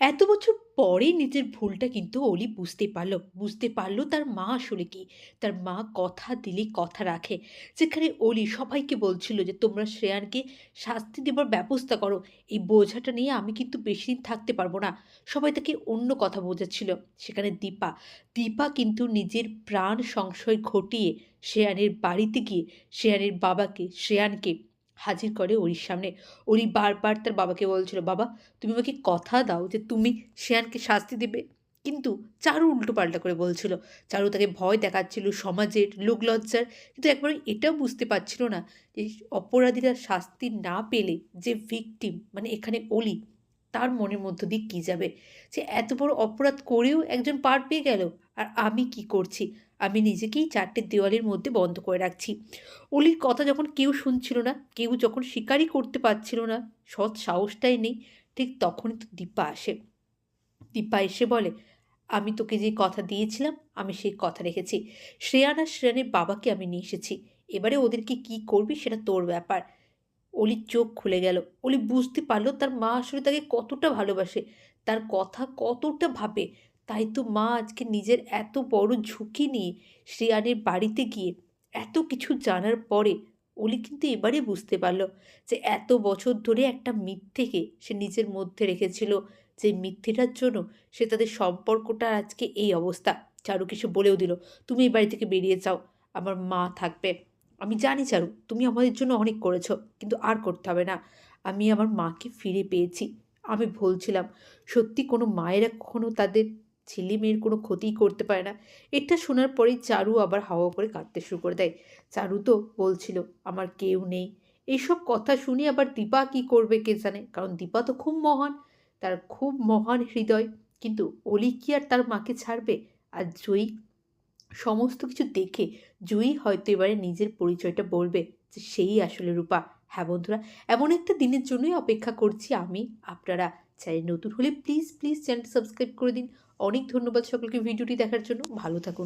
এত বছর পরে নিজের ভুলটা কিন্তু অলি বুঝতে পারল। বুঝতে পারল তার মা আসলে কি? তার মা কথা দিলে কথা রাখে। যেখানে অলি সবাইকে বলছিল যে, তোমরা শ্রেয়ানকে শাস্তি দেবার ব্যবস্থা করো। এই বোঝাটা নিয়ে আমি কিন্তু বেশি দিন থাকতে পারব না। সবাই তাকে অন্য কথা বোঝাচ্ছিল। সেখানে দীপা দীপা কিন্তু নিজের প্রাণ সংশয় ঘটিয়ে শ্রেয়ানের বাড়িতে গিয়ে, শ্রেয়ানের বাবাকে, শ্রেয়ানকে হাজির করে ওরির সামনে। ওরি বারবার তার বাবাকে বলছিল, বাবা, তুমি আমাকে কথা দাও যে তুমি শেয়ানকে শাস্তি দেবে। কিন্তু চারু উল্টো পাল্টা করে বলছিল, চারু তাকে ভয় দেখাচ্ছিল, সমাজের লোকলজ্জার কিন্তু একবার এটাও বুঝতে পারছিল না যে অপরাধীরা শাস্তি না পেলে যে ভিকটিম মানে এখানে অলি তার মনের মধ্য দিয়ে কী যাবে? যে এত বড় অপরাধ করেও একজন পার পেয়ে গেল। আর আমি কি করছি? আমি নিজেকেই চারটে দেওয়ালের মধ্যে বন্ধ করে রাখছি। অলির কথা যখন কেউ শুনছিল না, কেউ যখন স্বীকারই করতে পারছিল না, সৎ সাহসটাই নেই, ঠিক তখনই তো দীপা আসে। দীপা এসে বলে, আমি তোকে যে কথা দিয়েছিলাম, আমি সেই কথা রেখেছি। শ্রেয়ান আর শ্রেয়ানের বাবাকে আমি নিয়ে এসেছি। এবারে ওদেরকে কি করবি সেটা তোর ব্যাপার। অলির চোখ খুলে গেল। অলি বুঝতে পারল তার মা আসলে তাকে কতটা ভালোবাসে, তার কথা কতটা ভাবে তাই তো মা আজকে নিজের এত বড় ঝুঁকি নিয়ে শ্রেয়ানের বাড়িতে গিয়ে এত কিছু জানার পরে অলি কিন্তু এবারে বুঝতে পারল যে এত বছর ধরে একটা মিথ্যেকে সে নিজের মধ্যে রেখেছিল। যে মিথ্যেটার জন্য সে তাদের সম্পর্কটা আজকে এই অবস্থা। চারু কিছু বলেও দিল, তুমি এই বাড়ি থেকে বেরিয়ে যাও, আমার মা থাকবে। আমি জানি চারু, তুমি আমাদের জন্য অনেক করেছ, কিন্তু আর করতে হবে না। আমি আমার মাকে ফিরে পেয়েছি। আমি বলছিলাম সত্যি কোনো মায়েরা কখনো তাদের ছেলে মেয়ের কোনো ক্ষতিই করতে পারে না। এটা শোনার পরেই চারু আবার হাওয়া করে কাঁদতে শুরু করে দেয়। চারু তো বলছিল, আমার কেউ নেই। এইসব কথা শুনে আবার দীপা কি করবে কে জানে? কারণ দীপা তো খুব মহান, তার খুব মহান হৃদয়। কিন্তু অলি কি আর তার মাকে ছাড়বে? আর জয়ী সমস্ত কিছু দেখে জয়ী হয়তো এবারে নিজের পরিচয়টা বলবে যে সেই আসলে রূপা। হ্যাঁ বন্ধুরা, এমন একটা দিনের জন্যই অপেক্ষা করছি আমি। আপনারা চ্যানেল নতুন হলে প্লিজ প্লিজ চ্যানেলটি সাবস্ক্রাইব করে দিন। অনেক ধন্যবাদ সকলকে ভিডিওটি দেখার জন্য। ভালো থাকুন।